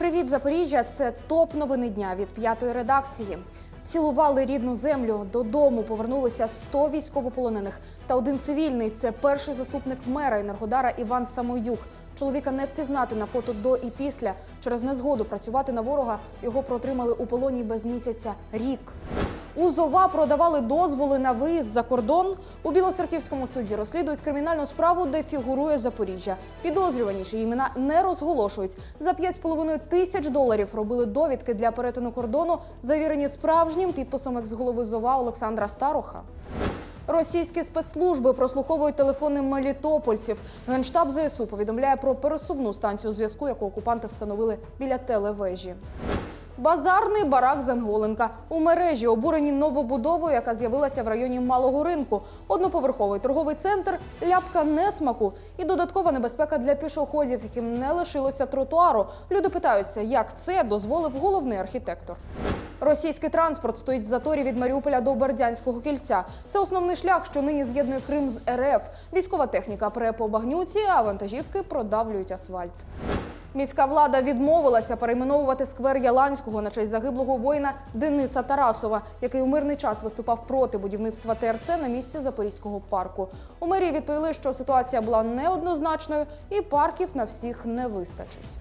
Привіт, Запоріжжя! Це топ новини дня від п'ятої редакції. Цілували рідну землю. Додому повернулися 100 військовополонених та один цивільний. Це перший заступник мера Енергодара Іван Самойдюк. Чоловіка не впізнати на фото до і після. Через незгоду працювати на ворога його протримали у полоні без місяця рік. У ЗОВА продавали дозволи на виїзд за кордон. У Білоцерківському суді розслідують кримінальну справу, де фігурує Запоріжжя. Підозрювані, чиї імена не розголошують. За 5,5 тисяч доларів робили довідки для перетину кордону, завірені справжнім підписом екс-голови ЗОВА Олександра Староха. Російські спецслужби прослуховують телефони мелітопольців. Генштаб ЗСУ повідомляє про пересувну станцію зв'язку, яку окупанти встановили біля телевежі. Базарний барак Занголенка у мережі обурені новобудовою, яка з'явилася в районі малого ринку. Одноповерховий торговий центр, ляпка несмаку і додаткова небезпека для пішоходів, яким не лишилося тротуару. Люди питаються, як це дозволив головний архітектор. Російський транспорт стоїть в заторі від Маріуполя до Бердянського кільця. Це основний шлях, що нині з'єднує Крим з РФ. Військова техніка пре по багнюці, а вантажівки продавлюють асфальт. Міська влада відмовилася перейменовувати сквер Яланського на честь загиблого воїна Дениса Тарасова, який у мирний час виступав проти будівництва ТРЦ на місці Запорізького парку. У мерії відповіли, що ситуація була неоднозначною і парків на всіх не вистачить.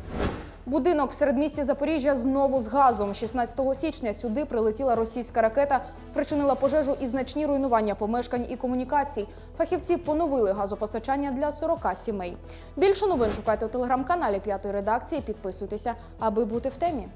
Будинок в середмісті Запоріжжя знову з газом. 16 січня сюди прилетіла російська ракета, спричинила пожежу і значні руйнування помешкань і комунікацій. Фахівці поновили газопостачання для 40 сімей. Більше новин шукайте у телеграм-каналі П'ятої редакції. Підписуйтеся, аби бути в темі.